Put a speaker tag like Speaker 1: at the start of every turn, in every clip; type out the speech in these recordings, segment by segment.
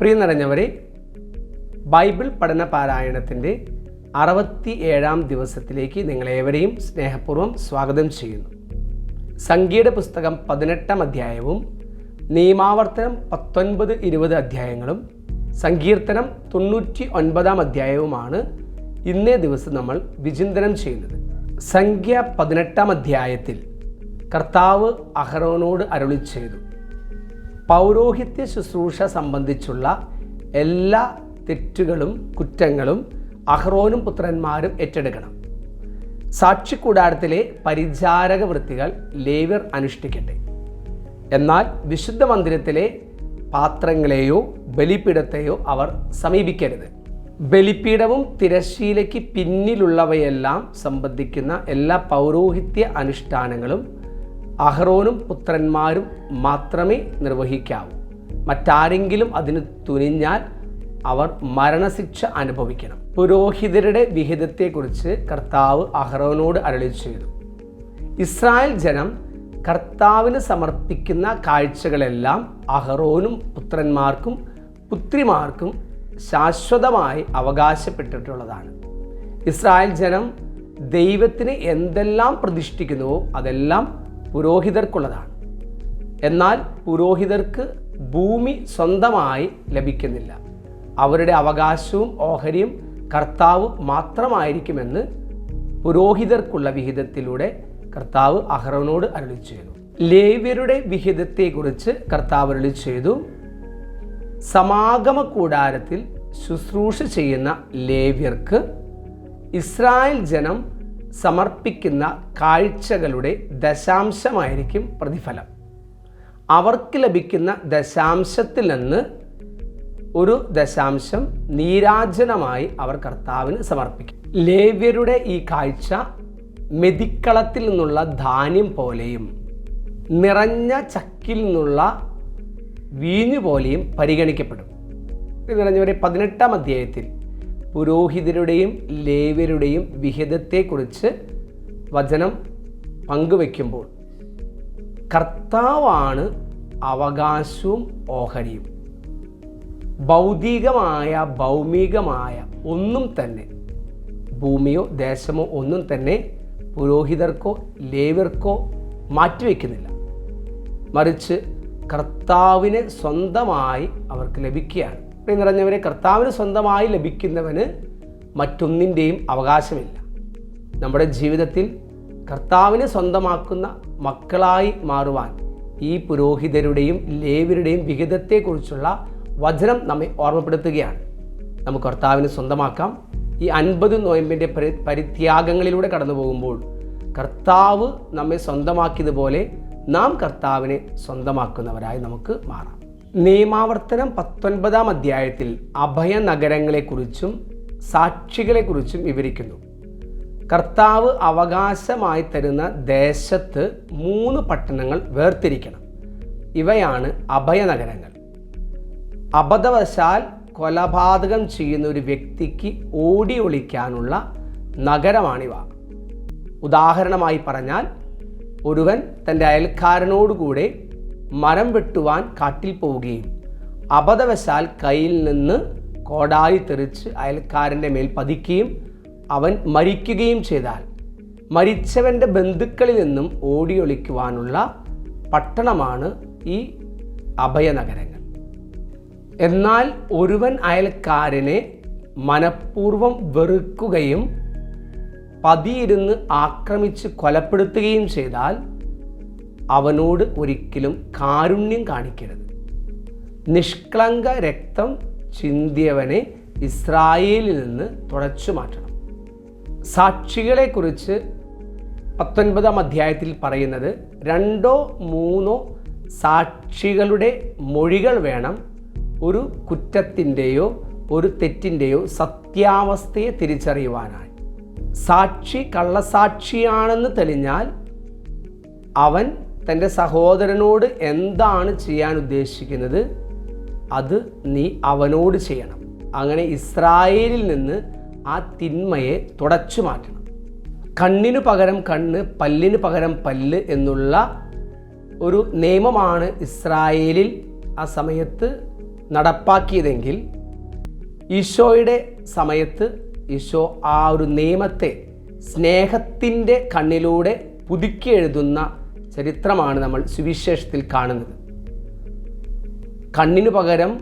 Speaker 1: പ്രിയ നിറഞ്ഞവരെ Bible പഠന പാരായണത്തിന്റെ അറുപത്തി ഏഴാം ദിവസത്തിലേക്ക് നിങ്ങളേവരെയും സ്നേഹപൂർവം സ്വാഗതം ചെയ്യുന്നു. സംഖ്യയുടെ പുസ്തകം പതിനെട്ടാം അധ്യായവും നിയമാവർത്തനം പത്തൊൻപത് ഇരുപത് അധ്യായങ്ങളും സങ്കീർത്തനം തൊണ്ണൂറ്റി ഒൻപതാം അധ്യായവുമാണ് ഇന്നേ ദിവസം നമ്മൾ വിചിന്തനം ചെയ്യുന്നത്. സംഖ്യ പതിനെട്ടാം അധ്യായത്തിൽ കർത്താവ് അഹറോനോട് അരുളി ചെയ്തു. പൗരോഹിത്യ ശുശ്രൂഷ സംബന്ധിച്ചുള്ള എല്ലാ തെറ്റുകളും കുറ്റങ്ങളും അഹ്റോനും പുത്രന്മാരും ഏറ്റെടുക്കണം. സാക്ഷിക്കൂടാരത്തിലെ പരിചാരക വൃത്തികൾ ലേവ്യർ അനുഷ്ഠിക്കട്ടെ. എന്നാൽ വിശുദ്ധ മന്ദിരത്തിലെ പാത്രങ്ങളെയോ ബലിപീഠത്തെയോ അവർ സമീപിക്കരുത്. ബലിപീഠവും തിരശ്ശീലയ്ക്ക് പിന്നിലുള്ളവയെല്ലാം സംബന്ധിക്കുന്ന എല്ലാ പൗരോഹിത്യ അനുഷ്ഠാനങ്ങളും അഹ്റോനും പുത്രന്മാരും മാത്രമേ നിർവഹിക്കാവൂ. മറ്റാരെങ്കിലും അതിന് തുനിഞ്ഞാൽ അവർ മരണശിക്ഷ അനുഭവിക്കണം. പുരോഹിതരുടെ വിഹിതത്തെക്കുറിച്ച് കർത്താവ് അഹ്റോനോട് അരളി ഇസ്രായേൽ ജനം കർത്താവിന് സമർപ്പിക്കുന്ന കാഴ്ചകളെല്ലാം അഹ്റോനും പുത്രന്മാർക്കും പുത്രിമാർക്കും ശാശ്വതമായി അവകാശപ്പെട്ടിട്ടുള്ളതാണ്. ഇസ്രായേൽ ജനം ദൈവത്തിന് എന്തെല്ലാം പ്രതിഷ്ഠിക്കുന്നുവോ അതെല്ലാം പുരോഹിതർക്കുള്ളതാണ്. എന്നാൽ പുരോഹിതർക്ക് ഭൂമി സ്വന്തമായി ലഭിക്കുന്നില്ല. അവരുടെ അവകാശവും ഓഹരിയും കർത്താവ് മാത്രമായിരിക്കുമെന്ന് പുരോഹിതർക്കുള്ള വിഹിതത്തിലൂടെ കർത്താവ് അഹ്റോനോട് അരുളി ചെയ്തു. ലേവ്യരുടെ വിഹിതത്തെക്കുറിച്ച് കർത്താവ് അരുളി ചെയ്തു. സമാഗമ കൂടാരത്തിൽ ശുശ്രൂഷ ചെയ്യുന്ന ലേവ്യർക്ക് ഇസ്രായേൽ ജനം സമർപ്പിക്കുന്ന കാഴ്ചകളുടെ ദശാംശമായിരിക്കും പ്രതിഫലം. അവർക്ക് ലഭിക്കുന്ന ദശാംശത്തിൽ നിന്ന് ഒരു ദശാംശം നീരാജനമായി അവർ കർത്താവിന് സമർപ്പിക്കും. ലേവ്യരുടെ ഈ കാഴ്ച മെതിക്കളത്തിൽ നിന്നുള്ള ധാന്യം പോലെയും നിറഞ്ഞ ചക്കിൽ നിന്നുള്ള വീഞ്ഞു പോലെയും പരിഗണിക്കപ്പെടും. നിറഞ്ഞവരെ പതിനെട്ടാം അധ്യായത്തിൽ പുരോഹിതരുടെയും ലേവ്യരുടെയും വിഹിതത്തെക്കുറിച്ച് വചനം പങ്കുവെക്കുമ്പോൾ കർത്താവാണ് അവകാശവും ഓഹരിയും. ഭൗതികമായ ഭൗമികമായ ഒന്നും തന്നെ ഭൂമിയോ ദേശമോ ഒന്നും തന്നെ പുരോഹിതർക്കോ ലേവ്യർക്കോ മാറ്റിവെക്കുന്നില്ല. മറിച്ച് കർത്താവിന് സ്വന്തമായി അവർക്ക് ലഭിക്കുകയാണ്. പ്രിയ നിറഞ്ഞവരെ കർത്താവിന് സ്വന്തമായി ലഭിക്കുന്നവന് മറ്റൊന്നിന്റെയും അവകാശമില്ല. നമ്മുടെ ജീവിതത്തിൽ കർത്താവിനെ സ്വന്തമാക്കുന്ന മക്കളായി മാറുവാൻ ഈ പുരോഹിതരുടെയും ലേവരുടെയും വിഹിതത്തെക്കുറിച്ചുള്ള വചനം നമ്മെ ഓർമ്മപ്പെടുത്തുകയാണ്. നമുക്ക് കർത്താവിനെ സ്വന്തമാക്കാം. ഈ അൻപത് നോയമ്പിന്റെ പരി പരിത്യാഗങ്ങളിലൂടെ കടന്നു പോകുമ്പോൾ കർത്താവ് നമ്മെ സ്വന്തമാക്കിയതുപോലെ നാം കർത്താവിനെ സ്വന്തമാക്കുന്നവരായി നമുക്ക് മാറാം. നിയമാവർത്തനം പത്തൊൻപതാം അധ്യായത്തിൽ അഭയ നഗരങ്ങളെക്കുറിച്ചും സാക്ഷികളെക്കുറിച്ചും വിവരിക്കുന്നു. കർത്താവ് അവകാശമായി തരുന്ന ദേശത്ത് മൂന്ന് പട്ടണങ്ങൾ വേർതിരിക്കണം. ഇവയാണ് അഭയ നഗരങ്ങൾ അബദ്ധവശാൽ കൊലപാതകം ചെയ്യുന്ന ഒരു വ്യക്തിക്ക് ഓടി ഒളിക്കാനുള്ള നഗരമാണിവ. ഉദാഹരണമായി പറഞ്ഞാൽ ഒരുവൻ തന്റെ അയൽക്കാരനോടുകൂടെ മരം വെട്ടുവാൻ കാട്ടിൽ പോവുകയും അബദ്ധവശാൽ കയ്യിൽ നിന്ന് കോടായി തെറിച്ച് അയൽക്കാരന്റെ മേൽ പതിക്കുകയും അവൻ മരിക്കുകയും ചെയ്താൽ മരിച്ചവന്റെ ബന്ധുക്കളിൽ നിന്നും ഓടിയൊളിക്കുവാനുള്ള പട്ടണമാണ് ഈ അഭയനഗരങ്ങൾ. എന്നാൽ ഒരുവൻ അയൽക്കാരനെ മനഃപൂർവം വെറുക്കുകയും പതിയിരുന്ന് ആക്രമിച്ച് കൊലപ്പെടുത്തുകയും ചെയ്താൽ അവനോട് ഒരിക്കലും കാരുണ്യം കാണിക്കരുത്. നിഷ്കളങ്ക രക്തം ചിന്തിയവനെ ഇസ്രായേലിൽ നിന്ന് തുടച്ചു മാറ്റണം. സാക്ഷികളെക്കുറിച്ച് പത്തൊൻപതാം അധ്യായത്തിൽ പറയുന്നത് രണ്ടോ മൂന്നോ സാക്ഷികളുടെ മൊഴികൾ വേണം. ഒരു കുറ്റത്തിന്റെയോ ഒരു തെറ്റിന്റെയോ സത്യാവസ്ഥയെ തിരിച്ചറിയുവാനായി. സാക്ഷി കള്ളസാക്ഷിയാണെന്ന് തെളിഞ്ഞാൽ അവൻ തന്റെ സഹോദരനോട് എന്താണ് ചെയ്യാൻ ഉദ്ദേശിക്കുന്നത്? അത് നീ അവനോട് ചെയ്യണം. അങ്ങനെ ഇസ്രായേലിൽ നിന്ന് ആ തിന്മയെ തുടച്ചു മാറ്റണം. കണ്ണിനു പകരം കണ്ണ് പല്ലിന് പകരം പല്ല് എന്നുള്ള ഒരു നിയമമാണ് ഇസ്രായേലിൽ ആ സമയത്ത് നടപ്പാക്കിയതെങ്കിൽ ഈശോയുടെ സമയത്ത് ഈശോ ആ ഒരു നിയമത്തെ സ്നേഹത്തിന്റെ കണ്ണിലൂടെ പുതുക്കി എഴുതുന്ന ചരിത്രമാണ് നമ്മൾ സുവിശേഷത്തിൽ കാണുന്നത്. കണ്ണിനു പകരം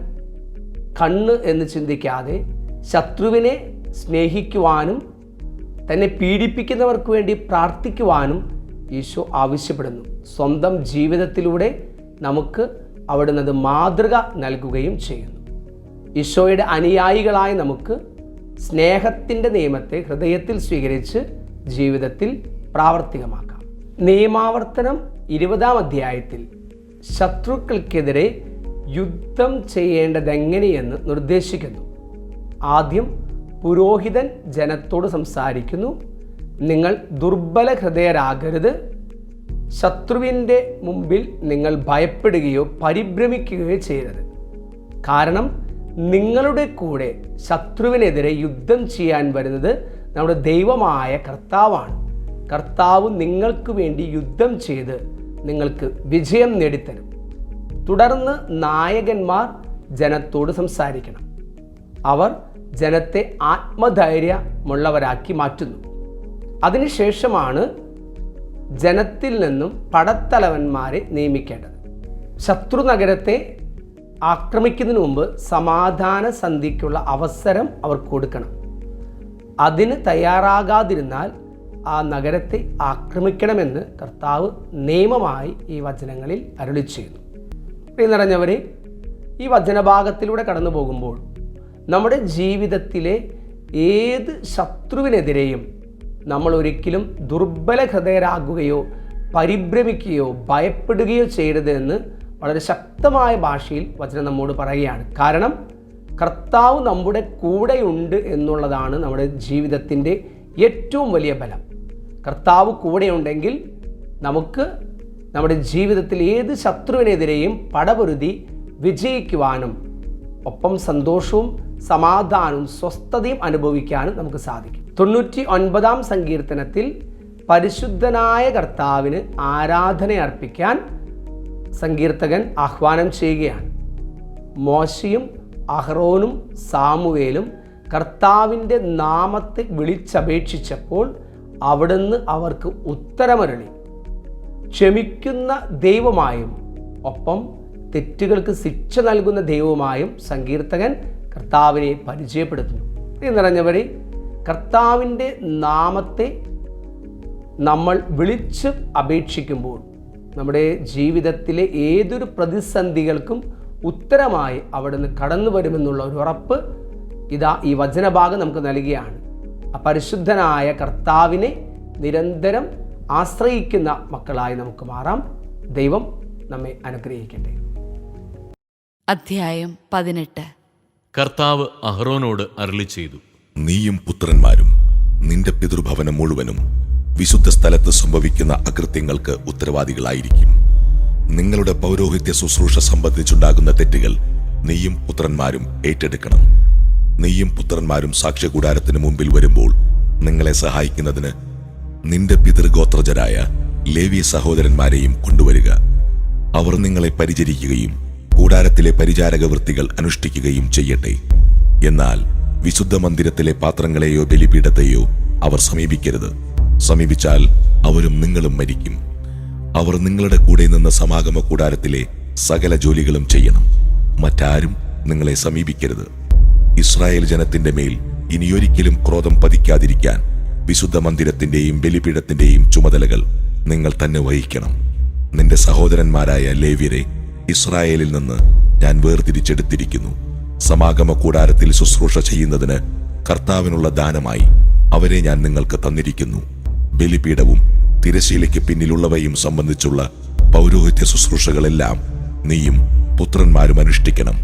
Speaker 1: കണ്ണ് എന്ന് ചിന്തിക്കാതെ ശത്രുവിനെ സ്നേഹിക്കുവാനും തന്നെ പീഡിപ്പിക്കുന്നവർക്ക് വേണ്ടി പ്രാർത്ഥിക്കുവാനും ഈശോ ആവശ്യപ്പെടുന്നു. സ്വന്തം ജീവിതത്തിലൂടെ നമുക്ക് അവിടുന്ന് അത് മാതൃക നൽകുകയും ചെയ്യുന്നു. ഈശോയുടെ അനുയായികളായ നമുക്ക് സ്നേഹത്തിന്റെ നിയമത്തെ ഹൃദയത്തിൽ സ്വീകരിച്ച് ജീവിതത്തിൽ പ്രാവർത്തികമാക്കാം. നിയമാവർത്തനം ഇരുപതാം അധ്യായത്തിൽ ശത്രുക്കൾക്കെതിരെ യുദ്ധം ചെയ്യേണ്ടതെങ്ങനെയെന്ന് നിർദ്ദേശിക്കുന്നു. ആദ്യം പുരോഹിതൻ ജനത്തോട് സംസാരിക്കുന്നു. നിങ്ങൾ ദുർബല ഹൃദയരാകരുത് ശത്രുവിന്റെ മുമ്പിൽ നിങ്ങൾ ഭയപ്പെടുകയോ പരിഭ്രമിക്കുകയോ ചെയ്യരുത്. കാരണം നിങ്ങളുടെ കൂടെ ശത്രുവിനെതിരെ യുദ്ധം ചെയ്യാൻ വരുന്നത് നമ്മുടെ ദൈവമായ കർത്താവാണ്. കർത്താവ് നിങ്ങൾക്ക് വേണ്ടി യുദ്ധം ചെയ്ത് നിങ്ങൾക്ക് വിജയം നേടിത്തരും. തുടർന്ന് നായകന്മാർ ജനത്തോട് സംസാരിക്കണം. അവർ ജനത്തെ ആത്മധൈര്യമുള്ളവരാക്കി മാറ്റുന്നു. അതിനുശേഷമാണ് ജനത്തിൽ നിന്നും പടത്തലവന്മാരെ നിയമിക്കേണ്ടത്. ശത്രു നഗരത്തെ ആക്രമിക്കുന്നതിന് മുമ്പ് സമാധാന സന്ധിക്കുള്ള അവസരം അവർക്ക് കൊടുക്കണം. അതിന് തയ്യാറാകാതിരുന്നാൽ ആ നഗരത്തെ ആക്രമിക്കണമെന്ന് കർത്താവ് നിയമമായി ഈ വചനങ്ങളിൽ അരുളി ചെയ്യുന്നു. നിറഞ്ഞവരെ ഈ വചനഭാഗത്തിലൂടെ കടന്നു പോകുമ്പോൾ നമ്മുടെ ജീവിതത്തിലെ ഏത് ശത്രുവിനെതിരെയും നമ്മൾ ഒരിക്കലും ദുർബല ഹൃദയരാകുകയോ പരിഭ്രമിക്കുകയോ ഭയപ്പെടുകയോ ചെയ്യരുത് എന്ന് വളരെ ശക്തമായ ഭാഷയിൽ വചനം നമ്മോട് പറയുകയാണ്. കാരണം കർത്താവ് നമ്മുടെ കൂടെയുണ്ട് എന്നുള്ളതാണ് നമ്മുടെ ജീവിതത്തിന്റെ ഏറ്റവും വലിയ ബലം. കർത്താവ് കൂടെയുണ്ടെങ്കിൽ നമുക്ക് നമ്മുടെ ജീവിതത്തിൽ ഏത് ശത്രുവിനെതിരെയും പടപൊരുതി വിജയിക്കുവാനും ഒപ്പം സന്തോഷവും സമാധാനവും സ്വസ്ഥതയും അനുഭവിക്കാനും നമുക്ക് സാധിക്കും. തൊണ്ണൂറ്റി ഒൻപതാം സങ്കീർത്തനത്തിൽ പരിശുദ്ധനായ കർത്താവിന് ആരാധന അർപ്പിക്കാൻ സങ്കീർത്തകൻ ആഹ്വാനം ചെയ്യുകയാണ്. മോശയും അഹ്റോനും സാമുവേലും കർത്താവിന്റെ നാമത്തെ വിളിച്ചപേക്ഷിച്ചപ്പോൾ അവിടുന്ന് അവർക്ക് ഉത്തരമരളി. ക്ഷമിക്കുന്ന ദൈവമായും ഒപ്പം തെറ്റുകൾക്ക് ശിക്ഷ നൽകുന്ന ദൈവമായും സങ്കീർത്തകൻ കർത്താവിനെ പരിചയപ്പെടുത്തുന്നു. ഇത് നിറഞ്ഞവരെ കർത്താവിന്റെ നാമത്തെ നമ്മൾ വിളിച്ച് അപേക്ഷിക്കുമ്പോൾ നമ്മുടെ ജീവിതത്തിലെ ഏതൊരു പ്രതിസന്ധികൾക്കും ഉത്തരമായി അവിടുന്ന് കടന്നു വരുമെന്നുള്ള ഒരു ഉറപ്പ് ഇതാ ഈ വചനഭാഗം നമുക്ക് നൽകുകയാണ് പരിശുദ്ധനായ കർത്താവിനെ നിരന്തരം ആശ്രയിക്കുന്ന മക്കളായി നമുക്ക് മാറാം. ദൈവം നമ്മെ അനുഗ്രഹിക്കട്ടെ.
Speaker 2: അധ്യായം പതിനെട്ട്.
Speaker 3: കർത്താവ് അഹ്റോനോട് അരളി ചെയ്തു.
Speaker 4: നീയും പുത്രന്മാരും നിന്റെ പിതൃഭവനം മുഴുവനും വിശുദ്ധ സ്ഥലത്ത് സംഭവിക്കുന്ന അകൃത്യങ്ങൾക്ക് ഉത്തരവാദികളായിരിക്കും. നിങ്ങളുടെ പൗരോഹിത്യ ശുശ്രൂഷ സംബന്ധിച്ചുണ്ടാകുന്ന തെറ്റുകൾ നീയും പുത്രന്മാരും ഏറ്റെടുക്കണം. നീയും പുത്രന്മാരും സാക്ഷ്യകൂടാരത്തിന് മുമ്പിൽ വരുമ്പോൾ നിങ്ങളെ സഹായിക്കുന്നതിന് നിന്റെ പിതൃഗോത്രജരായ ലേവി സഹോദരന്മാരെയും കൊണ്ടുവരിക. അവർ നിങ്ങളെ പരിചരിക്കുകയും കൂടാരത്തിലെ പരിചാരക വൃത്തികൾ അനുഷ്ഠിക്കുകയും ചെയ്യട്ടെ. എന്നാൽ വിശുദ്ധ മന്ദിരത്തിലെ പാത്രങ്ങളെയോ ബലിപീഠത്തെയോ അവർ സമീപിക്കരുത്. സമീപിച്ചാൽ അവരും നിങ്ങളും മരിക്കും. അവർ നിങ്ങളുടെ കൂടെ നിന്ന് സമാഗമ കൂടാരത്തിലെ സകല ജോലികളും ചെയ്യണം. മറ്റാരും നിങ്ങളെ സമീപിക്കരുത്. ഇസ്രായേൽ ജനത്തിന്റെ മേൽ ഇനിയൊരിക്കലും ക്രോധം പതിക്കാതിരിക്കാൻ വിശുദ്ധ മന്ദിരത്തിന്റെയും ബലിപീഠത്തിന്റെയും ചുമതലകൾ നിങ്ങൾ തന്നെ വഹിക്കണം. നിന്റെ സഹോദരന്മാരായ ലേവ്യരെ ഇസ്രായേലിൽ നിന്ന് ഞാൻ വേർതിരിച്ചെടുത്തിരിക്കുന്നു. സമാഗമ കൂടാരത്തിൽ ശുശ്രൂഷ ചെയ്യുന്നതിന് കർത്താവിനുള്ള ദാനമായി അവരെ ഞാൻ നിങ്ങൾക്ക് തന്നിരിക്കുന്നു. ബലിപീഠവും തിരശീലയ്ക്ക് പിന്നിലുള്ളവയും സംബന്ധിച്ചുള്ള പൗരോഹിത്യ ശുശ്രൂഷകളെല്ലാം നീയും പുത്രന്മാരും അനുഷ്ഠിക്കണം.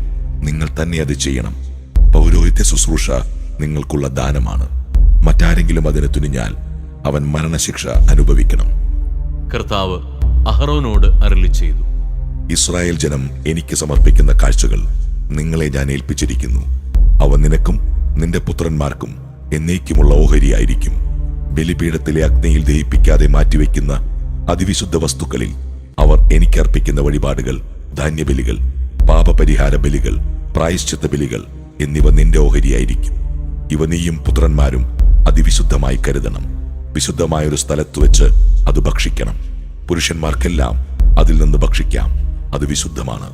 Speaker 4: നിങ്ങൾ തന്നെ അത് ചെയ്യണം. പൗരോഹിത്യ ശുശ്രൂഷ നിങ്ങൾക്കുള്ള ദാനമാണ്. മറ്റാരെങ്കിലും അതിന് തുനിഞ്ഞാൽ അവൻ മരണശിക്ഷ അനുഭവിക്കണം.
Speaker 3: കർത്താവ് അഹ്റോനോട് അരളി ചെയ്തു.
Speaker 4: ഇസ്രായേൽ ജനം എനിക്ക് സമർപ്പിക്കുന്ന കാഴ്ചകൾ നിങ്ങളെ ഞാൻ ഏൽപ്പിച്ചിരിക്കുന്നു. അവ നിനക്കും നിന്റെ പുത്രന്മാർക്കും എന്നേക്കുമുള്ള ഓഹരിയായിരിക്കും. ബലിപീഠത്തിലെ അഗ്നിയിൽ ദഹിപ്പിക്കാതെ മാറ്റിവെക്കുന്ന അതിവിശുദ്ധ വസ്തുക്കളിൽ അവർ എനിക്കർപ്പിക്കുന്ന വഴിപാടുകൾ ധാന്യബലികൾ പാപപരിഹാര ബലികൾ പ്രായശ്ചിത്ത ബലികൾ എന്നിവ നിന്റെ ഓഹരിയായിരിക്കും. ഇവ നീയും പുത്രന്മാരും അതിവിശുദ്ധമായി കരുതണം. വിശുദ്ധമായൊരു സ്ഥലത്ത് വെച്ച് അത് ഭക്ഷിക്കണം. പുരുഷന്മാർക്കെല്ലാം അതിൽ നിന്ന് ഭക്ഷിക്കാം. അത് വിശുദ്ധമാണ്.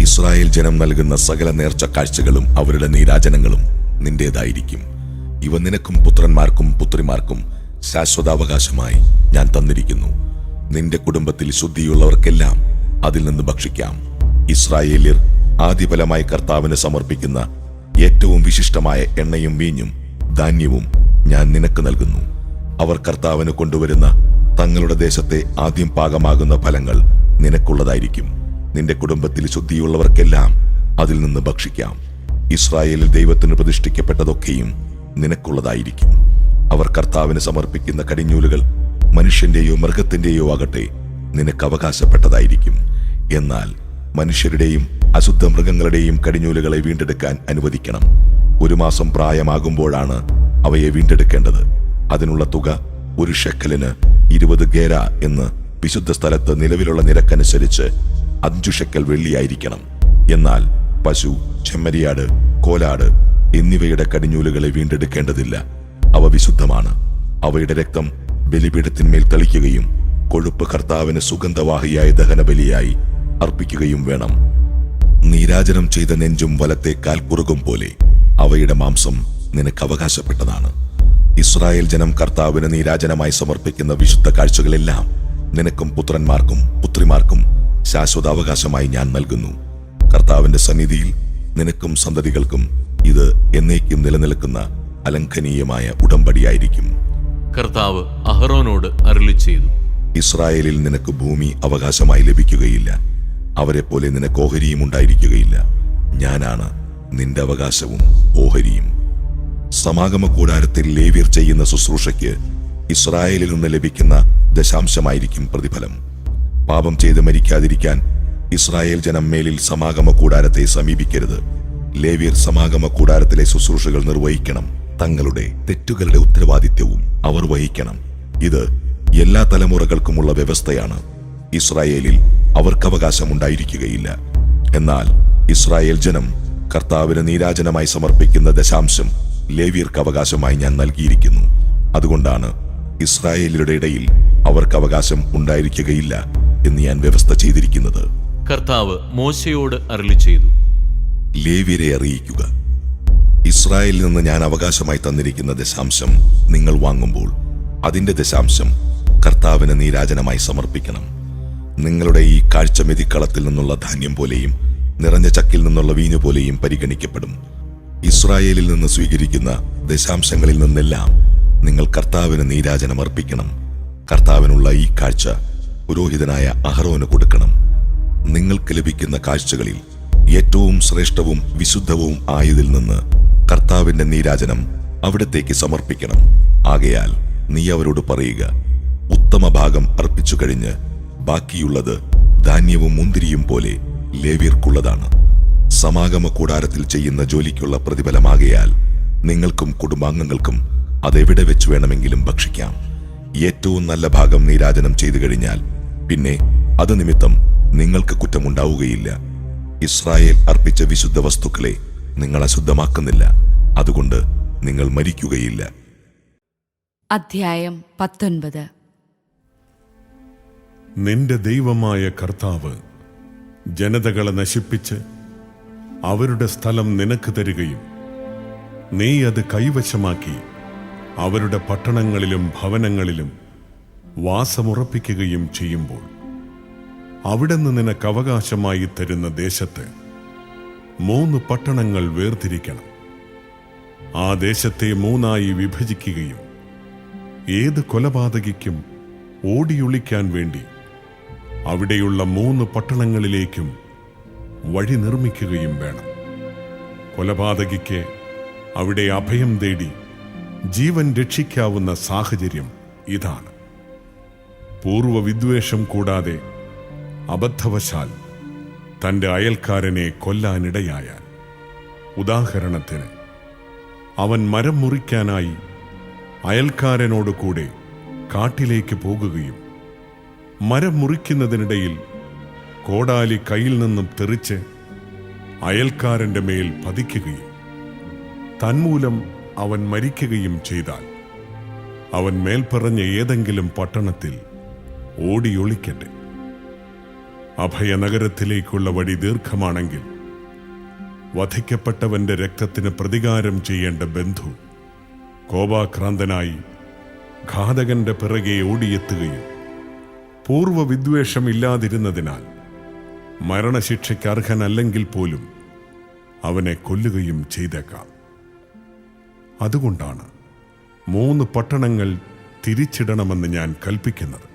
Speaker 4: ഇസ്രായേൽ ജനം നൽകുന്ന സകല നേർച്ച കാഴ്ചകളും അവരുടെ നീരാജനങ്ങളും നിന്റേതായിരിക്കും. ഇവ നിനക്കും പുത്രന്മാർക്കും പുത്രിമാർക്കും ശാശ്വതാവകാശമായി ഞാൻ തന്നിരിക്കുന്നു. നിന്റെ കുടുംബത്തിൽ ശുദ്ധിയുള്ളവർക്കെല്ലാം അതിൽ നിന്ന് ഭക്ഷിക്കാം. ഇസ്രായേല്യർ ആദ്യഫലമായി കർത്താവിന് സമർപ്പിക്കുന്ന ഏറ്റവും വിശിഷ്ടമായ എണ്ണയും വീഞ്ഞും ധാന്യവും ഞാൻ നിനക്ക് നൽകുന്നു. അവർ കർത്താവിന് കൊണ്ടുവരുന്ന തങ്ങളുടെ ദേശത്തെ ആദ്യം പാകമാകുന്ന ഫലങ്ങൾ നിനക്കുള്ളതായിരിക്കും. നിന്റെ കുടുംബത്തിൽ ശുദ്ധിയുള്ളവർക്കെല്ലാം അതിൽ നിന്ന് ഭക്ഷിക്കാം. ഇസ്രായേലിൽ ദൈവത്തിന് പ്രതിഷ്ഠിക്കപ്പെട്ടതൊക്കെയും നിനക്കുള്ളതായിരിക്കും. അവർ കർത്താവിന് സമർപ്പിക്കുന്ന കടിഞ്ഞൂലുകൾ മനുഷ്യന്റെയോ മൃഗത്തിന്റെയോ ആകട്ടെ നിനക്ക് അവകാശപ്പെട്ടതായിരിക്കും. എന്നാൽ മനുഷ്യരുടെയും അശുദ്ധ മൃഗങ്ങളുടെയും കടിഞ്ഞൂലുകളെ വീണ്ടെടുക്കാൻ അനുവദിക്കണം. ഒരു മാസം പ്രായമാകുമ്പോഴാണ് അവയെ വീണ്ടെടുക്കേണ്ടത്. അതിനുള്ള തുക ഒരു ഷെക്കലിന് ഇരുപത് ഗേര എന്ന് വിശുദ്ധ സ്ഥലത്ത് നിലവിലുള്ള നിരക്കനുസരിച്ച് അഞ്ചു ഷെക്കൽ വെള്ളിയായിരിക്കണം. എന്നാൽ പശു ചെമ്മരിയാട് കോലാട് എന്നിവയുടെ കടിഞ്ഞൂലുകളെ വീണ്ടെടുക്കേണ്ടതില്ല. അവ വിശുദ്ധമാണ്. അവയുടെ രക്തം ബലിപീഠത്തിന്മേൽ തളിക്കുകയും കൊഴുപ്പ് കർത്താവിന് സുഗന്ധവാഹിയായ ദഹനബലിയായി അർപ്പിക്കുകയും വേണം. നീരാജനം ചെയ്ത നെഞ്ചും വലത്തെ കാൽക്കുറുകും പോലെ അവയുടെ മാംസം നിനക്ക് അവകാശപ്പെട്ടതാണ്. ഇസ്രായേൽ ജനം കർത്താവിന് നീരാജനമായി സമർപ്പിക്കുന്ന വിശുദ്ധ കാഴ്ചകളെല്ലാം നിനക്കും പുത്രന്മാർക്കും പുത്രിമാർക്കും ശാശ്വത അവകാശമായി ഞാൻ നൽകുന്നു. കർത്താവിന്റെ സന്നിധിയിൽ നിനക്കും സന്തതികൾക്കും ഇത് എന്നേക്കും നിലനിൽക്കുന്ന അലംഘനീയമായ ഉടമ്പടിയായിരിക്കും.
Speaker 3: കർത്താവ് അഹ്റോനോട് അരുളി ചെയ്തു
Speaker 4: ഇസ്രായേലിൽ നിനക്ക് ഭൂമി അവകാശമായി ലഭിക്കുകയില്ല. അവരെ പോലെ നിനക്ക് ഓഹരിയും ഉണ്ടായിരിക്കുകയില്ല. ഞാനാണ് നിന്റെ അവകാശവും ഓഹരിയും. സമാഗമ കൂടാരത്തിൽ ലേവ്യർ ചെയ്യുന്ന ശുശ്രൂഷയ്ക്ക് ഇസ്രായേലിൽ നിന്ന് ലഭിക്കുന്ന ദശാംശമായിരിക്കും പ്രതിഫലം. പാപം ചെയ്ത് മരിക്കാതിരിക്കാൻ ഇസ്രായേൽ ജനം മേലിൽ സമാഗമ കൂടാരത്തെ സമീപിക്കരുത്. ലേവ്യർ സമാഗമ കൂടാരത്തിലെ ശുശ്രൂഷകൾ നിർവഹിക്കണം. തങ്ങളുടെ തെറ്റുകളുടെ ഉത്തരവാദിത്വവും അവർ വഹിക്കണം. ഇത് എല്ലാ തലമുറകൾക്കുമുള്ള വ്യവസ്ഥയാണ്. ഇസ്രായേലിൽ അവർക്കവകാശമുണ്ടായിരിക്കുകയില്ല. എന്നാൽ ഇസ്രായേൽ ജനം കർത്താവിന് നീരാജനമായി സമർപ്പിക്കുന്ന ദശാംശം ലേവ്യർക്ക് അവകാശമായി ഞാൻ നൽകിയിരിക്കുന്നു. അതുകൊണ്ടാണ് ഇസ്രായേലിയുടെ ഇടയിൽ അവർക്ക് അവകാശം ഉണ്ടായിരിക്കുകയില്ല എന്ന് ഞാൻ വ്യവസ്ഥ ചെയ്തിരിക്കുന്നത്.
Speaker 3: കർത്താവ് മോശയോട് അരളി ചെയ്തു
Speaker 4: ലേവ്യരെ അറിയിക്കുക. ഇസ്രായേലിൽ നിന്ന് ഞാൻ അവകാശമായി തന്നിരിക്കുന്ന ദശാംശം നിങ്ങൾ വാങ്ങുമ്പോൾ അതിന്റെ ദശാംശം കർത്താവിന് നീരാജനമായി സമർപ്പിക്കണം. നിങ്ങളുടെ ഈ കാഴ്ച മെതിക്കളത്തിൽ നിന്നുള്ള ധാന്യം പോലെയും നിറഞ്ഞ ചക്കിൽ നിന്നുള്ള വീഞ്ഞു പോലെയും പരിഗണിക്കപ്പെടും. ഇസ്രായേലിൽ നിന്ന് സ്വീകരിക്കുന്ന ദശാംശങ്ങളിൽ നിന്നെല്ലാം നിങ്ങൾ കർത്താവിന് നീരാജനം അർപ്പിക്കണം. കർത്താവിനുള്ള ഈ കാഴ്ച പുരോഹിതനായ അഹറോന് കൊടുക്കണം. നിങ്ങൾക്ക് ലഭിക്കുന്ന കാഴ്ചകളിൽ ഏറ്റവും ശ്രേഷ്ഠവും വിശുദ്ധവും ആയതിൽ നിന്ന് കർത്താവിന്റെ നീരാജനം അവിടത്തേക്ക് സമർപ്പിക്കണം. ആകയാൽ നീ അവരോട് പറയുക ഉത്തമ ഭാഗം അർപ്പിച്ചു കഴിഞ്ഞ് ബാക്കിയുള്ളത് ധാന്യവും മുന്തിരിയും പോലെ ലേവ്യർക്കുള്ളതാണ്. സമാഗമ കൂടാരത്തിൽ ചെയ്യുന്ന ജോലിക്കുള്ള പ്രതിഫലമാകയാൽ നിങ്ങൾക്കും കുടുംബാംഗങ്ങൾക്കും അതെവിടെ വെച്ച് വേണമെങ്കിലും ഭക്ഷിക്കാം. ഏറ്റവും നല്ല ഭാഗം നീരാജനം ചെയ്തു കഴിഞ്ഞാൽ പിന്നെ അത് നിമിത്തം നിങ്ങൾക്ക് കുറ്റമുണ്ടാവുകയില്ല. ഇസ്രായേൽ അർപ്പിച്ച വിശുദ്ധ വസ്തുക്കളെ നിങ്ങൾ അശുദ്ധമാക്കുന്നില്ല. അതുകൊണ്ട് നിങ്ങൾ മരിക്കുകയില്ല.
Speaker 2: അധ്യായം പത്തൊൻപത്.
Speaker 5: നിന്റെ ദൈവമായ കർത്താവ് ജനതകളെ നശിപ്പിച്ച് അവരുടെ സ്ഥലം നിനക്ക് തരികയും നീ അത് കൈവശമാക്കി അവരുടെ പട്ടണങ്ങളിലും ഭവനങ്ങളിലും വാസമുറപ്പിക്കുകയും ചെയ്യുമ്പോൾ അവിടുന്ന് നിനക്ക് അവകാശമായി തരുന്ന ദേശത്ത് മൂന്ന് പട്ടണങ്ങൾ വേർതിരിക്കണം. ആ ദേശത്തെ മൂന്നായി വിഭജിക്കുകയും ഏത് കൊലപാതകിക്കും ഓടിയൊളിക്കാൻ വേണ്ടി അവിടെയുള്ള മൂന്ന് പട്ടണങ്ങളിലേക്കും വഴി നിർമ്മിക്കുകയും വേണം. കൊലപാതകിക്ക് അവിടെ അഭയം തേടി ജീവൻ രക്ഷിക്കാവുന്ന സാഹചര്യം ഇതാണ്. പൂർവ വിദ്വേഷം കൂടാതെ അബദ്ധവശാൽ തന്റെ അയൽക്കാരനെ കൊല്ലാനിടയായാൽ. ഉദാഹരണത്തിന് അവൻ മരം മുറിക്കാനായി അയൽക്കാരനോട് കൂടെ കാട്ടിലേക്ക് പോകുകയും മരം മുറിക്കുന്നതിനിടയിൽ കോടാലി കയ്യിൽ നിന്നും തെറിച്ച് അയൽക്കാരന്റെ മേൽ പതിക്കുകയും തന്മൂലം അവൻ മരിക്കുകയും ചെയ്താൽ അവൻ മേൽപ്പറഞ്ഞ ഏതെങ്കിലും പട്ടണത്തിൽ ഓടിയൊളിക്കട്ടെ. അഭയനഗരത്തിലേക്കുള്ള വഴി ദീർഘമാണെങ്കിൽ വധിക്കപ്പെട്ടവന്റെ രക്തത്തിന് പ്രതികാരം ചെയ്യേണ്ട ബന്ധു കോപാക്രാന്തനായി ഘാതകന്റെ പിറകെ ഓടിയെത്തുകയും പൂർവ വിദ്വേഷമില്ലാതിരുന്നതിനാൽ മരണശിക്ഷയ്ക്ക് അർഹനല്ലെങ്കിൽ പോലും അവനെ കൊല്ലുകയും ചെയ്തേക്കാം. അതുകൊണ്ടാണ് മൂന്ന് പട്ടണങ്ങൾ തിരിച്ചിടണമെന്ന് ഞാൻ കൽപ്പിക്കുന്നത്.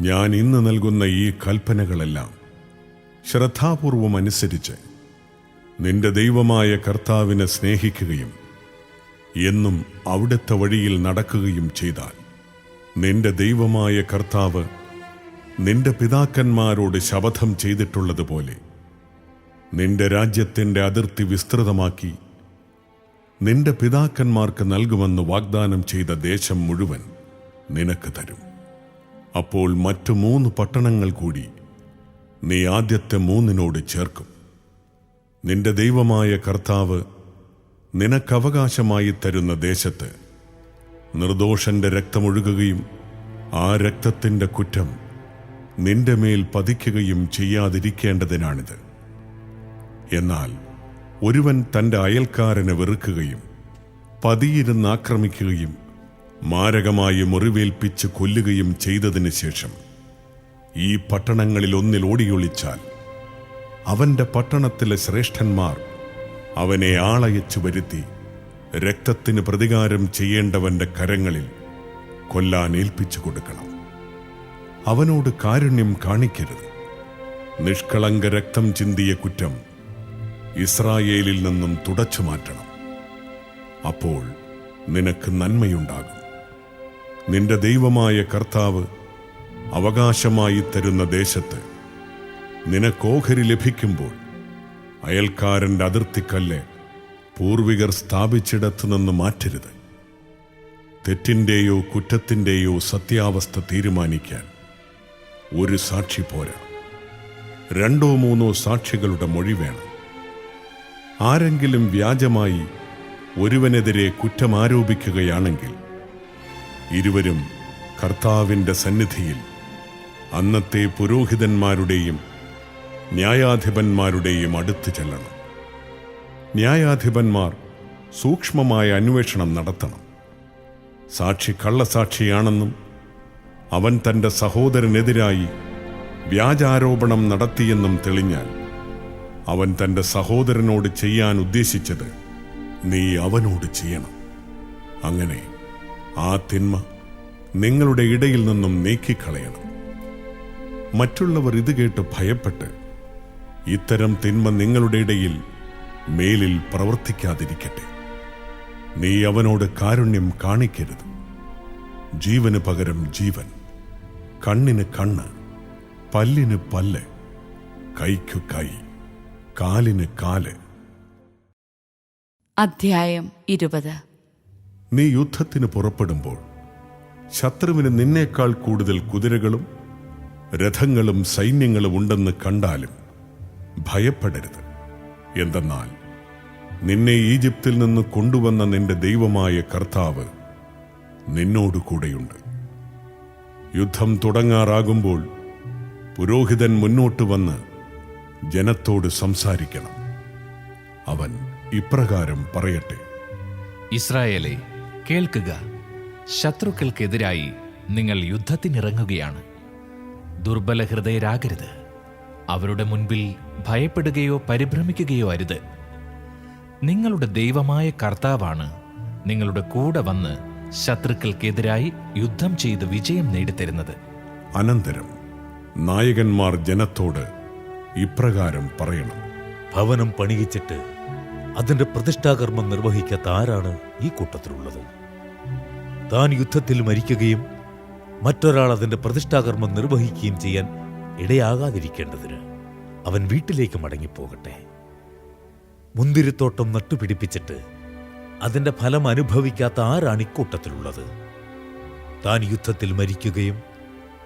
Speaker 5: ഞാൻ ഇന്ന് നൽകുന്ന ഈ കൽപ്പനകളെല്ലാം ശ്രദ്ധാപൂർവം അനുസരിച്ച് നിന്റെ ദൈവമായ കർത്താവിനെ സ്നേഹിക്കുകയും എന്നും അവിടുത്തെ വഴിയിൽ നടക്കുകയും ചെയ്താൽ നിന്റെ ദൈവമായ കർത്താവ് നിന്റെ പിതാക്കന്മാരോട് ശപഥം ചെയ്തിട്ടുള്ളതുപോലെ നിന്റെ രാജ്യത്തിന്റെ അതിർത്തി വിസ്തൃതമാക്കി നിന്റെ പിതാക്കന്മാർക്ക് നൽകുമെന്ന് വാഗ്ദാനം ചെയ്ത ദേശം മുഴുവൻ നിനക്ക് തരും. അപ്പോൾ മറ്റു മൂന്ന് പട്ടണങ്ങൾ കൂടി നീ ആദ്യത്തെ മൂന്നിനോട് ചേർക്കും. നിന്റെ ദൈവമായ കർത്താവ് നിനക്കവകാശമായി തരുന്ന ദേശത്ത് നിർദോഷന്റെ രക്തമൊഴുകുകയും ആ രക്തത്തിന്റെ കുറ്റം നിന്റെ മേൽ പതിക്കുകയും ചെയ്യാതിരിക്കേണ്ടതിനാണിത്. എന്നാൽ ഒരുവൻ തന്റെ അയൽക്കാരനെ വെറുക്കുകയും പതിയിരുന്ന് ആക്രമിക്കുകയും മാരകമായി മുറിവേൽപ്പിച്ച് കൊല്ലുകയും ചെയ്തതിന് ശേഷം ഈ പട്ടണങ്ങളിൽ ഒന്നിൽ ഓടിയൊളിച്ചാൽ അവന്റെ പട്ടണത്തിലെ ശ്രേഷ്ഠന്മാർ അവനെ ആളയച്ചു വരുത്തി രക്തത്തിന് പ്രതികാരം ചെയ്യേണ്ടവന്റെ കരങ്ങളിൽ കൊല്ലാൻ ഏൽപ്പിച്ചു കൊടുക്കണം. അവനോട് കാരുണ്യം കാണിക്കരുത്. നിഷ്കളങ്ക രക്തം ചിന്തിയ കുറ്റം ഇസ്രായേലിൽ നിന്നും തുടച്ചു മാറ്റണം. അപ്പോൾ നിനക്ക് നന്മയുണ്ടാകും. നിന്റെ ദൈവമായ കർത്താവ് അവകാശമായി തരുന്ന ദേശത്ത് നിനക്കോഹരി ലഭിക്കുമ്പോൾ അയൽക്കാരന്റെ അതിർത്തിക്കല്ല് പൂർവികർ സ്ഥാപിച്ചിടത്തു നിന്ന് മാറ്റരുത്. തെറ്റിന്റെയോ കുറ്റത്തിന്റെയോ സത്യാവസ്ഥ തീരുമാനിക്കാൻ ഒരു സാക്ഷി പോരാ. രണ്ടോ മൂന്നോ സാക്ഷികളുടെ മൊഴി വേണം. ആരെങ്കിലും വ്യാജമായി ഒരുവനെതിരെ കുറ്റമാരോപിക്കുകയാണെങ്കിൽ ഇരുവരും കർത്താവിന്റെ സന്നിധിയിൽ അന്നത്തെ പുരോഹിതന്മാരുടെയും ന്യായാധിപന്മാരുടെയും അടുത്ത് ചെല്ലണം. ന്യായാധിപന്മാർ സൂക്ഷ്മമായ അന്വേഷണം നടത്തണം. സാക്ഷി കള്ളസാക്ഷിയാണെന്നും അവൻ തന്റെ സഹോദരനെതിരായി വ്യാജാരോപണം നടത്തിയെന്നും തെളിഞ്ഞാൽ അവൻ തന്റെ സഹോദരനോട് ചെയ്യാൻ ഉദ്ദേശിച്ചത് നീ അവനോട് ചെയ്യണം. അങ്ങനെ ആ തിന്മ നിങ്ങളുടെ ഇടയിൽ നിന്നും നീക്കിക്കളയണം. മറ്റുള്ളവർ ഇത് കേട്ട് ഭയപ്പെട്ട് ഇത്തരം തിന്മ നിങ്ങളുടെ ഇടയിൽ മേലിൽ പ്രവർത്തിക്കാതിരിക്കട്ടെ. നീ അവനോട് കാരുണ്യം കാണിക്കരുത്. ജീവന് പകരം ജീവൻ. കണ്ണിന് കണ്ണ് പല്ലിന് പല്ല് കൈക്കു കൈ കാലിന് കാൽ.
Speaker 2: അധ്യായം ഇരുപത്.
Speaker 5: നീ യുദ്ധത്തിന് പുറപ്പെടുമ്പോൾ ശത്രുവിന് നിന്നേക്കാൾ കൂടുതൽ കുതിരകളും രഥങ്ങളും സൈന്യങ്ങളും ഉണ്ടെന്ന് കണ്ടാലും ഭയപ്പെടരുത്. എന്തെന്നാൽ നിന്നെ ഈജിപ്തിൽ നിന്ന് കൊണ്ടുവന്ന നിന്റെ ദൈവമായ കർത്താവ് നിന്നോട് കൂടെയുണ്ട് യുദ്ധം തുടങ്ങാറാകുമ്പോൾ പുരോഹിതൻ മുന്നോട്ട് വന്ന് ജനത്തോട് സംസാരിക്കണം. അവൻ ഇപ്രകാരം പറയട്ടെ.
Speaker 6: ഇസ്രായേലെ കേൾക്കുക. ശത്രുക്കൾക്കെതിരായി നിങ്ങൾ യുദ്ധത്തിനിറങ്ങുകയാണ്. ദുർബല ഹൃദയരാകരുത്. അവരുടെ മുൻപിൽ ഭയപ്പെടുകയോ പരിഭ്രമിക്കുകയോ അരുത്. നിങ്ങളുടെ ദൈവമായ കർത്താവാണ് നിങ്ങളുടെ കൂടെ വന്ന് ശത്രുക്കൾക്കെതിരായി യുദ്ധം ചെയ്ത് വിജയം നേടിത്തരുന്നത്.
Speaker 5: അനന്തരം നായകന്മാർ ജനത്തോട് ഇപ്രകാരം പറയണം.
Speaker 7: ഭവനം പണിയിച്ചിട്ട് അതിന്റെ പ്രതിഷ്ഠാകർമ്മം നിർവഹിക്കാത്ത ആരാണ് ഈ കൂട്ടത്തിലുള്ളത്? താൻ യുദ്ധത്തിൽ മരിക്കുകയും മറ്റൊരാൾ അതിന്റെ പ്രതിഷ്ഠാകർമ്മം നിർവഹിക്കുകയും ചെയ്യാൻ ഇടയാകാതിരിക്കേണ്ടതിന് അവൻ വീട്ടിലേക്ക് മടങ്ങിപ്പോകട്ടെ. മുന്തിരിത്തോട്ടം നട്ടുപിടിപ്പിച്ചിട്ട് അതിന്റെ ഫലം അനുഭവിക്കാത്ത ആരാണ് ഇക്കൂട്ടത്തിലുള്ളത്? താൻ യുദ്ധത്തിൽ മരിക്കുകയും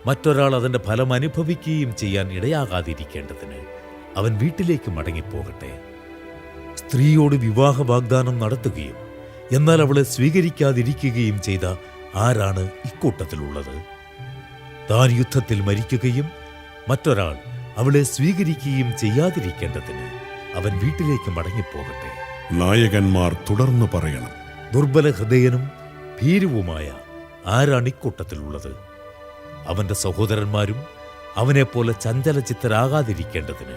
Speaker 7: മറ്റൊരാൾ അതിന്റെ ഫലം അനുഭവിക്കുകയും ചെയ്യാൻ ഇടയാകാതിരിക്കേണ്ടതിന് അവൻ വീട്ടിലേക്ക് മടങ്ങിപ്പോകട്ടെ. സ്ത്രീയോട് വിവാഹ വാഗ്ദാനം നടത്തുകയും എന്നാൽ അവളെ സ്വീകരിക്കാതിരിക്കുകയും ചെയ്ത ആരാണ് ഇക്കൂട്ടത്തിലുള്ളത്? താൻ യുദ്ധത്തിൽ മരിക്കുകയും മറ്റൊരാൾ അവളെ സ്വീകരിക്കുകയും ചെയ്യാതിരിക്കേണ്ടതിന് അവൻ വീട്ടിലേക്ക് മടങ്ങിപ്പോകട്ടെ.
Speaker 5: നായകന്മാർ തുടർന്നു പറയണം.
Speaker 7: ദുർബല ഹൃദയനും ഭീരുവുമായ ആരാണ് ഇക്കൂട്ടത്തിലുള്ളത് അവന്റെ സഹോദരന്മാരും അവനെപ്പോലെ ചഞ്ചലചിത്തരാകാതിരിക്കേണ്ടതിന്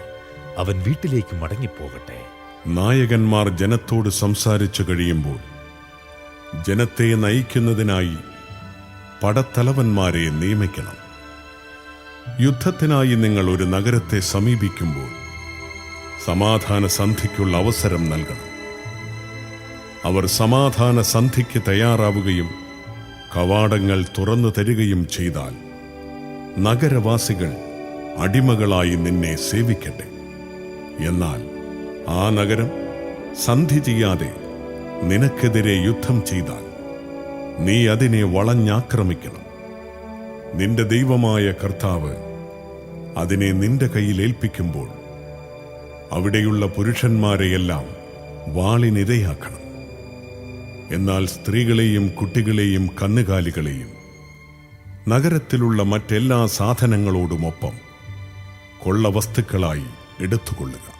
Speaker 7: അവൻ വീട്ടിലേക്ക് മടങ്ങിപ്പോകട്ടെ.
Speaker 5: നായകന്മാർ ജനത്തോട് സംസാരിച്ചു കഴിയുമ്പോൾ ജനത്തെ നയിക്കുന്നതിനായി പടത്തലവന്മാരെ നിയമിക്കണം. യുദ്ധത്തിനായി നിങ്ങൾ ഒരു നഗരത്തെ സമീപിക്കുമ്പോൾ സമാധാന സന്ധിക്കുള്ള അവസരം നൽകണം. അവർ സമാധാന സന്ധിക്ക് തയ്യാറാവുകയും കവാടങ്ങൾ തുറന്നു തരികയും ചെയ്താൽ നഗരവാസികൾ അടിമകളായി നിന്നെ സേവിക്കട്ടെ. എന്നാൽ ആ നഗരം സന്ധി ചെയ്യാതെ നിനക്കെതിരെ യുദ്ധം ചെയ്താൽ നീ അതിനെ വളഞ്ഞാക്രമിക്കണം. നിന്റെ ദൈവമായ കർത്താവ് അതിനെ നിന്റെ കയ്യിൽ ഏൽപ്പിക്കുമ്പോൾ അവിടെയുള്ള പുരുഷന്മാരെയെല്ലാം വാളിനിരയാക്കണം. എന്നാൽ സ്ത്രീകളെയും കുട്ടികളെയും കന്നുകാലികളെയും. നഗരത്തിലുള്ള മറ്റെല്ലാ സാധനങ്ങളോടുമൊപ്പം കൊള്ള വസ്തുക്കളായി എടുത്തുകൊള്ളുക.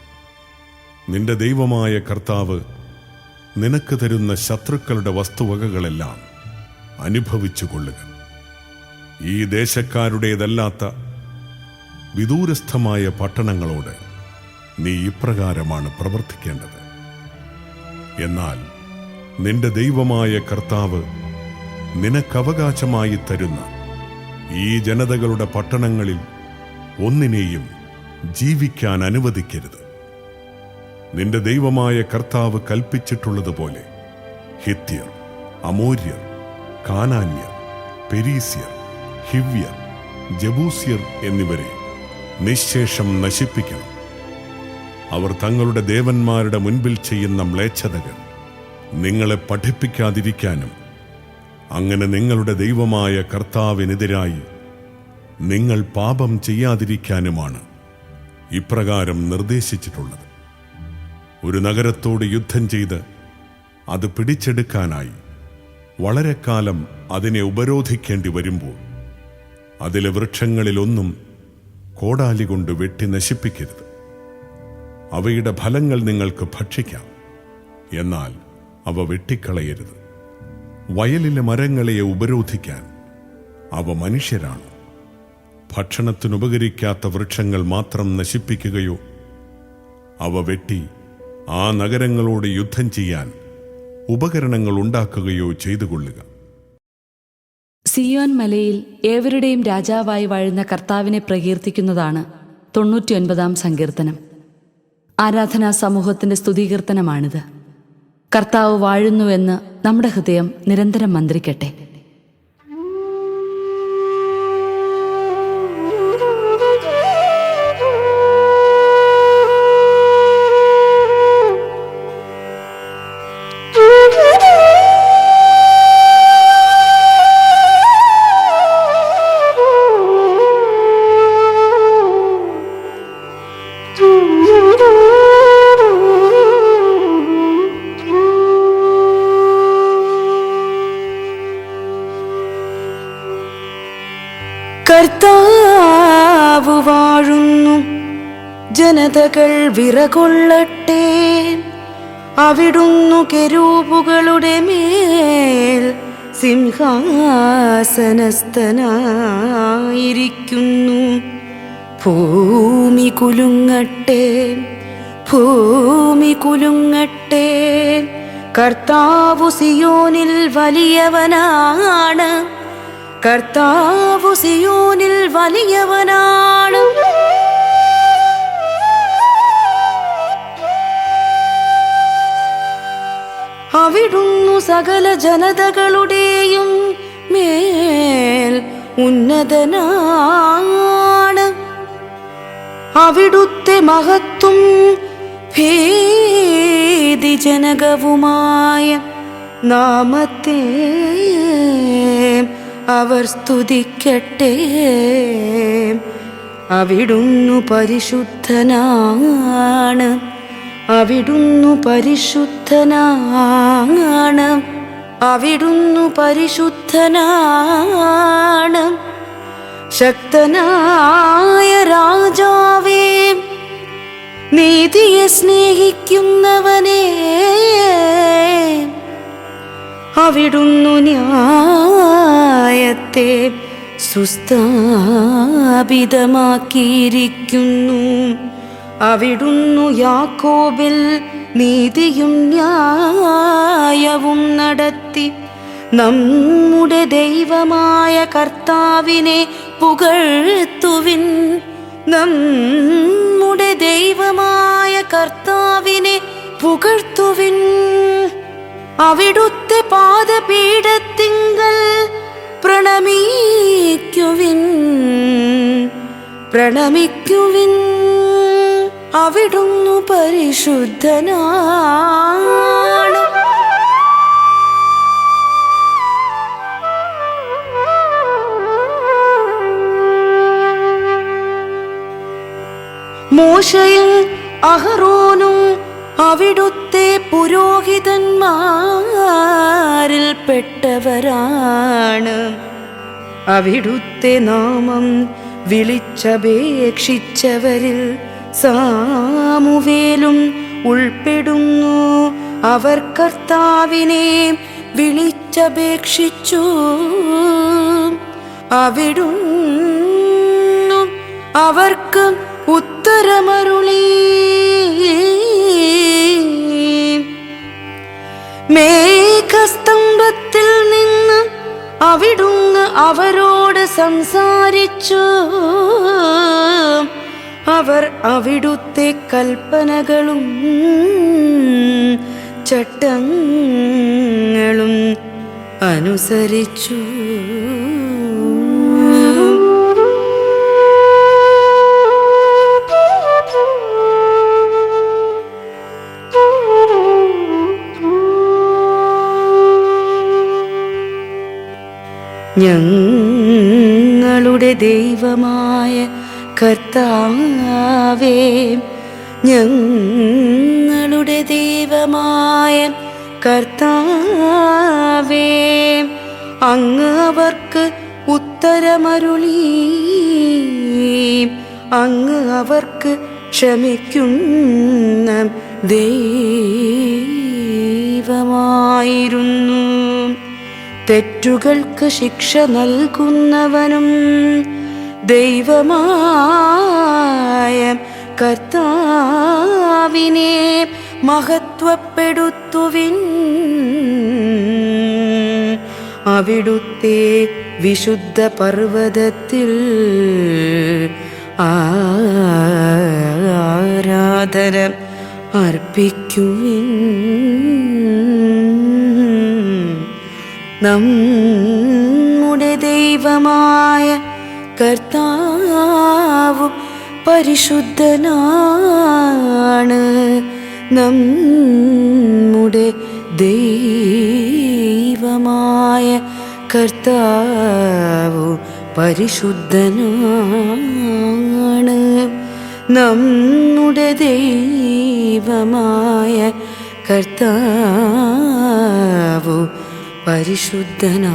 Speaker 5: നിന്റെ ദൈവമായ കർത്താവ് നിനക്ക് തരുന്ന ശത്രുക്കളുടെ വസ്തുവകകളെല്ലാം അനുഭവിച്ചു കൊള്ളുക ഈ ദേശക്കാരുടേതല്ലാത്ത വിദൂരസ്ഥമായ പട്ടണങ്ങളോട് നീ ഇപ്രകാരമാണ് പ്രവർത്തിക്കേണ്ടത്. എന്നാൽ നിന്റെ ദൈവമായ കർത്താവ് നിനക്കവകാശമായി തരുന്ന ഈ ജനതകളുടെ പട്ടണങ്ങളിൽ ഒന്നിനെയും ജീവിക്കാൻ അനുവദിക്കരുത്. നിന്റെ ദൈവമായ കർത്താവ് കൽപ്പിച്ചിട്ടുള്ളതുപോലെ ഹിത്യർ അമോര്യർ കാനാന്യർ പെരീസ്യർ ഹിവ്യർ ജബൂസ്യർ എന്നിവരെ നിശേഷം നശിപ്പിക്കണം. അവർ തങ്ങളുടെ ദേവന്മാരുടെ മുൻപിൽ ചെയ്യുന്ന മ്ലേച്ഛതകൾ നിങ്ങളെ പഠിപ്പിക്കാതിരിക്കാനും അങ്ങനെ നിങ്ങളുടെ ദൈവമായ കർത്താവിനെതിരായി നിങ്ങൾ പാപം ചെയ്യാതിരിക്കാനുമാണ് ഇപ്രകാരം നിർദ്ദേശിച്ചിട്ടുള്ളത്. ഒരു നഗരത്തോട് യുദ്ധം ചെയ്ത് അത് പിടിച്ചെടുക്കാനായി വളരെ കാലം അതിനെ ഉപരോധിക്കേണ്ടി വരുമ്പോൾ അതിലെ വൃക്ഷങ്ങളിലൊന്നും കോടാലി കൊണ്ട് വെട്ടി നശിപ്പിക്കരുത്. അവയുടെ ഫലങ്ങൾ നിങ്ങൾക്ക് ഭക്ഷിക്കാം. എന്നാൽ അവ വെട്ടിക്കളയരുത്. വയലിലെ മരങ്ങളെ ഉപരോധിക്കാൻ അവ മനുഷ്യരാണ്. ഭക്ഷണത്തിനുപകരിക്കാത്ത വൃക്ഷങ്ങൾ മാത്രം നശിപ്പിക്കുകയോ അവ വെട്ടി ആ നഗരങ്ങളോട് യുദ്ധം ചെയ്യാൻ ഉപകരണങ്ങൾ ഉണ്ടാക്കുകയോ ചെയ്തുകൊള്ളുക.
Speaker 2: സിയോൻ മലയിൽ ഏവരുടെയും രാജാവായി വാഴുന്ന കർത്താവിനെ പ്രകീർത്തിക്കുന്നതാണ് തൊണ്ണൂറ്റിയൊൻപതാം സങ്കീർത്തനം. ആരാധനാ സമൂഹത്തിന്റെ സ്തുതികീർത്തനമാണിത്. കർത്താവ് വാഴുന്നുവെന്ന് നമ്മുടെ ഹൃദയം നിരന്തരം മന്ത്രിക്കട്ടെ.
Speaker 8: ജനതകൾ വിറകൊള്ളട്ടെ അവിടുന്നു കെരൂപുകളുടെ മേൽ സിംഹാസനസ്ഥനായിരിക്കുന്നു. ഭൂമി കുലുങ്ങട്ടെ ഭൂമി കുലുങ്ങട്ടെ കർത്താവു സിയോനിൽ വലിയവനാണ്. കർത്താവു സിയോനിൽ വലിയവനാണ്. അവിടുന്നു സകല ജനതകളുടെയും മേൽ ഉന്നതനാണ്. അവിടുത്തെ മഹത്വം ഭേദിജനകവുമായ നാമത്തെ അവർ സ്തുതിക്കട്ടെ. അവിടുന്നു പരിശുദ്ധനാണ്. അവിടുന്നു പരിശുദ്ധനാണ്. അവിടുന്നു പരിശുദ്ധനാണ്. ശക്തനായ രാജാവേ നീതിയെ സ്നേഹിക്കുന്നവനെ. അവിടുന്നു ന്യായത്തെ സുസ്ഥാപിതമാക്കിയിരിക്കുന്നു. അവിടുന്നു യാക്കോബിൽ നീതിയും ന്യായവും നടത്തി. നമ്മുടെ ദൈവമായ കർത്താവിനെ പുകഴ്ത്തുവിൻ. നമ്മുടെ ദൈവമായ കർത്താവിനെ പുകഴ്ത്തുവിൻ. അവിടുത്തെ പാദപീഠത്തിങ്കൽ പ്രണമിക്കുവിൻ. പ്രണമിക്കുവിൻ. അവിടുന്നു പരിശുദ്ധനാണ്. മോശയും അഹറോനും അവിടുത്തെ പുരോഹിതന്മാരിൽ പെട്ടവരാണ്. അവിടുത്തെ നാമം വിളിച്ചപേക്ഷിച്ചവരിൽ സാമുവേലും ഉൾപ്പെടുന്നു. അവർ കർത്താവിനെ വിളിച്ചപേക്ഷിച്ചു. അവിടുന്നു അവർക്ക് ഉത്തരമരുളി. മേഘസ്തംഭത്തിൽ നിന്ന് അവിടുന്ന് അവരോട് സംസാരിച്ചു. അവർ അവിടുത്തെ കൽപ്പനകളും ചട്ടങ്ങളും അനുസരിച്ചു. ഞങ്ങളുടെ ദൈവമായ കർത്താവേ ഞങ്ങളുടെ ദൈവമായ കർത്താവേ അങ്ങ് അവർക്ക് ഉത്തരമരുളി. അങ്ങ് അവർക്ക് ക്ഷമിക്കുന്ന ദൈവമായിരുന്നു. തെറ്റുകൾക്ക് ശിക്ഷ നൽകുന്നവനും ദൈവമായ കർത്താവിനെ മഹത്വപ്പെടുത്തുവിൻ. അവിടുത്തെ വിശുദ്ധ പർവതത്തിൽ ആരാധന അർപ്പിക്കുവിൻ. നമ്മുടെ ദൈവമായ കർത്താവ് പരിശുദ്ധനാണ് നമ്മുടെ ദൈവമായ കർത്താവും പരിശുദ്ധനാണ് നമ്മുടെ ദൈവമായ കർത്താവും പരിശുദ്ധനാണ്